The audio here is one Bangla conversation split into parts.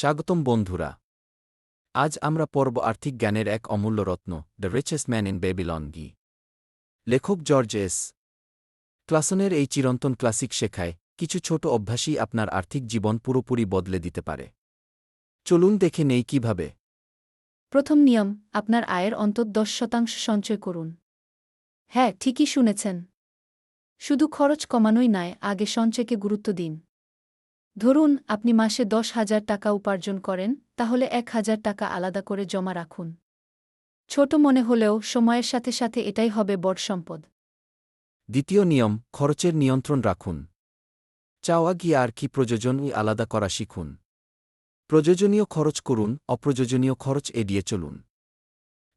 স্বাগতম বন্ধুরা। আজ আমরা পর্ব আর্থিক জ্ঞানের এক অমূল্য রত্ন, the richest man in Babylon গি। লেখক জর্জ এস। ক্লাসনের এই চিরন্তন ক্লাসিক শেখায় কিছু ছোট অভ্যাসই আপনার আর্থিক জীবন পুরোপুরি বদলে দিতে পারে। চলুন দেখে নেই কীভাবে। প্রথম নিয়ম, আপনার আয়ের অন্তত দশ শতাংশ সঞ্চয় করুন। হ্যাঁ ঠিকই শুনেছেন। শুধু খরচ কমানোই নয়, আগে সঞ্চয়কে গুরুত্ব দিন। ধরুন আপনি মাসে দশ হাজার টাকা উপার্জন করেন তাহলে এক হাজার টাকা আলাদা করে জমা রাখুন। ছোট মনে হলেও সময়ের সাথে সাথে এটাই হবে বড় সম্পদ। দ্বিতীয় নিয়ম খরচের নিয়ন্ত্রণ রাখুন। চাওয়া গিয়ে আর কি প্রয়োজন আলাদা করা শিখুন। প্রয়োজনীয় খরচ করুন অপ্রয়োজনীয় খরচ এড়িয়ে চলুন।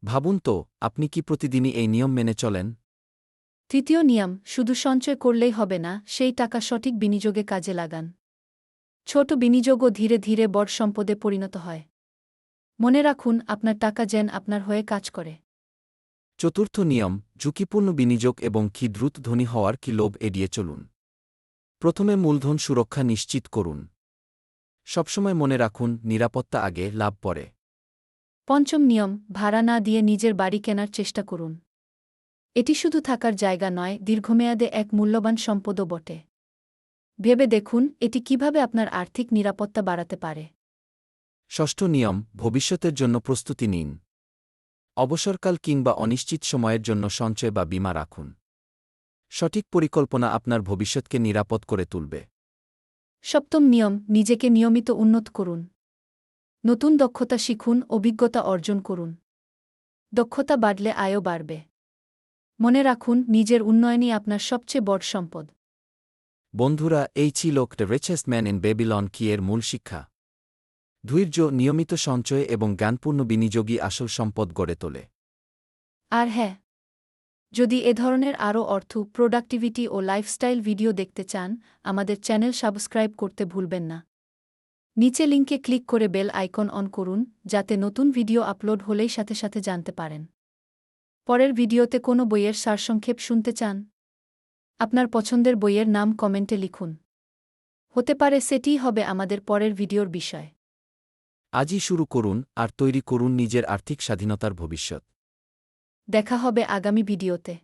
ভাবুন তো আপনি কি প্রতিদিনই এই নিয়ম মেনে চলেন? তৃতীয় নিয়ম শুধু সঞ্চয় করলেই হবে না সেই টাকা সঠিক বিনিয়োগে কাজে লাগান। ছোট বিনিয়োগও ধীরে ধীরে বড় সম্পদে পরিণত হয়। মনে রাখুন আপনার টাকা যেন আপনার হয়ে কাজ করে। চতুর্থ নিয়ম ঝুঁকিপূর্ণ বিনিয়োগ এবং কি দ্রুত ধনী হওয়ার কি লোভ এড়িয়ে চলুন। প্রথমে মূলধন সুরক্ষা নিশ্চিত করুন। সবসময় মনে রাখুন নিরাপত্তা আগে লাভ পরে। পঞ্চম নিয়ম ভাড়া না দিয়ে নিজের বাড়ি কেনার চেষ্টা করুন। এটি শুধু থাকার জায়গা নয় দীর্ঘমেয়াদে এক মূল্যবান সম্পদও বটে। ভেবে দেখুন এটি কীভাবে আপনার আর্থিক নিরাপত্তা বাড়াতে পারে। ষষ্ঠ নিয়ম ভবিষ্যতের জন্য প্রস্তুতি নিন। অবসরকাল কিংবা অনিশ্চিত সময়ের জন্য সঞ্চয় বা বীমা রাখুন। সঠিক পরিকল্পনা আপনার ভবিষ্যৎকে নিরাপদ করে তুলবে। সপ্তম নিয়ম নিজেকে নিয়মিত উন্নত করুন। নতুন দক্ষতা শিখুন অভিজ্ঞতা অর্জন করুন। দক্ষতা বাড়লে আয়ও বাড়বে। মনে রাখুন নিজের উন্নয়নই আপনার সবচেয়ে বড় সম্পদ। বন্ধুরা, এই ছিল রিচেস্ট ম্যান ইন বেবিলন কি এর মূল শিক্ষা? ধৈর্য, নিয়মিত সঞ্চয় এবং জ্ঞানপূর্ণ বিনিয়োগই আসল সম্পদ গড়ে তোলে। আর হ্যাঁ যদি এ ধরনের আরও অর্থ, প্রোডাক্টিভিটি ও লাইফস্টাইল ভিডিও দেখতে চান, আমাদের চ্যানেল সাবস্ক্রাইব করতে ভুলবেন না। নিচে লিঙ্কে ক্লিক করে বেল আইকন অন করুন, যাতে নতুন ভিডিও আপলোড হলেই সাথে সাথে জানতে পারেন। পরের ভিডিওতে কোনো বইয়ের সারসংক্ষেপ শুনতে চান? আপনার পছন্দের বইয়ের নাম কমেন্টে লিখুন। হতে পারে সেটিই হবে আমাদের পরের ভিডিওর বিষয়। আজই শুরু করুন আর তৈরি করুন নিজের আর্থিক স্বাধীনতার ভবিষ্যৎ। দেখা হবে আগামী ভিডিওতে।